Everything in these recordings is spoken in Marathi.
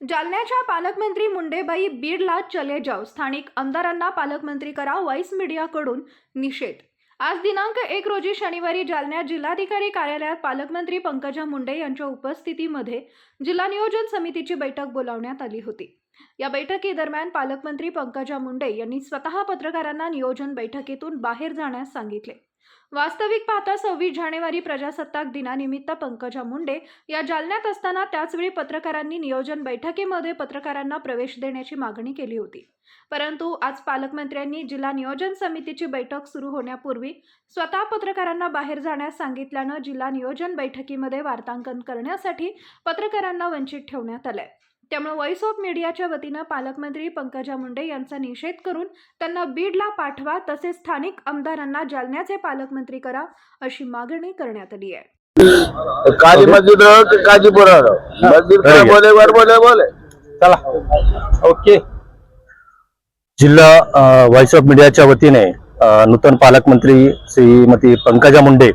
जालन्याच्या पालकमंत्री मुंडेबाई बीडला चले जाव स्थानिक आमदारांना पालकमंत्री करा व्हॉइस मीडियाकडून निषेध. आज दिनांक एक रोजी शनिवारी जालन्यात जिल्हाधिकारी कार्यालयात पालकमंत्री पंकजा मुंडे यांच्या उपस्थितीमध्ये जिल्हा नियोजन समितीची बैठक बोलावण्यात आली होती. या बैठकीदरम्यान पालकमंत्री पंकजा मुंडे यांनी स्वतः पत्रकारांना नियोजन बैठकीतून बाहेर जाण्यास सांगितले. वास्तविक पाहता सव्वीस जानेवारी प्रजासत्ताक दिनानिमित्त पंकजा मुंडे या जालन्यात असताना त्याचवेळी पत्रकारांनी नियोजन बैठकीमध्ये पत्रकारांना प्रवेश देण्याची मागणी केली होती. परंतु आज पालकमंत्र्यांनी जिल्हा नियोजन समितीची बैठक सुरू होण्यापूर्वी स्वतः पत्रकारांना बाहेर जाण्यास सांगितल्यानं जिल्हा नियोजन बैठकीमध्ये वार्तांकन करण्यासाठी पत्रकारांना वंचित ठेवण्यात आलंय. त्यामुळे व्हॉइस ऑफ मीडियाच्या वतीनं पालकमंत्री पंकजा मुंडे यांचा निषेध करून त्यांना बीडला पाठवा तसेच स्थानिक आमदारांना जालन्याचे पालकमंत्री करा अशी मागणी करण्यात आली आहे. काली मस्जिद रहो कि काजीपुरा रहो? मस्जिद। बोले बार बोले बोले? चला. ओके. जिल्हा व्हॉइस ऑफ मीडियाच्या वतीने अ, नूतन पालकमंत्री श्रीमती पंकजा मुंडे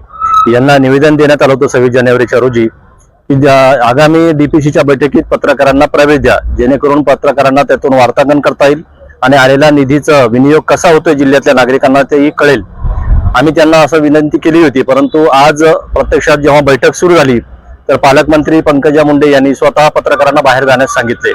यांना निवेदन देण्यात आलं होतं सव्वीस जानेवारीच्या रोजी. की ज्या- आगामी डीपीसीच्या बैठकीत पत्रकारांना प्रवेश द्या. जेणेकरून पत्रकारांना त्यातून वार्तांकन करता येईल आणि आलेल्या निधीचा विनियोग कसा होतोय जिल्ह्यातल्या नागरिकांना तेही कळेल. आम्ही त्यांना असं विनंती केली होती परंतु आज प्रत्यक्षात जेव्हा बैठक सुरू झाली तर पालकमंत्री पंकजा मुंडे यांनी स्वतः पत्रकारांना बाहेर जाण्यास सांगितले.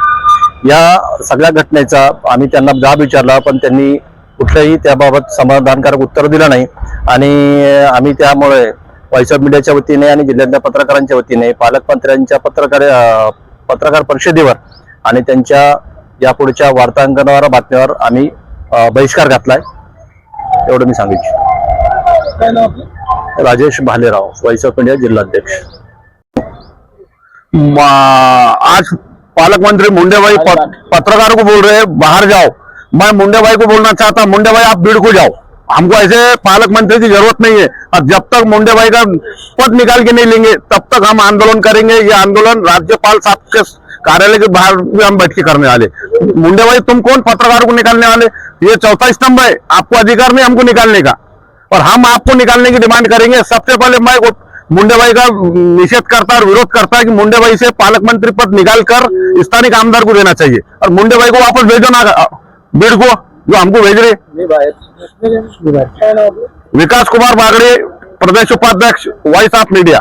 या सगळ्या घटनेचा आम्ही त्यांना जाब विचारला पण त्यांनी कुठलंही त्याबाबत समाधानकारक उत्तर दिलं नाही. आणि आम्ही त्यामुळे व्हॉइस ऑफ मीडियाच्या वतीने आणि जिल्ह्यातल्या पत्रकारांच्या वतीने पालकमंत्र्यांच्या पत्रकार पत्रकार परिषदेवर आणि त्यांच्या यापुढच्या वार्तांकनावर बातम्यावर आम्ही बहिष्कार घातलाय. एवढं मी सांगू इच्छितो. Rajesh Bhalerao voice of India जिल्हाध्यक्ष आज पालक मंत्री मुंडे भाई को बोल रहे बाहर जाओ. मैं मुंडे भाई को बोलना चाहता मुंडेबाई मुंडे भाई आप बीड को जाओ. हमको ऐसे पालक मंत्री की ज़रूरत नहीं है। और जब तक मुंडे भाई का पद निकाल के नहीं लेंगे, तब तक हम आंदोलन करेंगे। ये आंदोलन राज्यपाल साहब के कार्यालय के बाहर भी हम बैठ के करने वाले। मुंडे भाई, तुम कौन पत्रकारों को निकालने वाले? ये चौथा स्तंभ है, आपको अधिकार नहीं हमको निकालने का। और हम आपको निकालने की डिमांड करेंगे। सबसे पहले मैं मुंडे भाई का निषेध करता और विरोध करता है कि मुंडे भाई से पालक मंत्री पद निकाल कर स्थानिक आमदार को देना चाहिए। और मुंडे भाई को वापस भेजो ना भीड़ को। जो हमको भेज रहे? विकास कुमार बागड़े प्रदेश उपाध्यक्ष वॉइस ऑफ मीडिया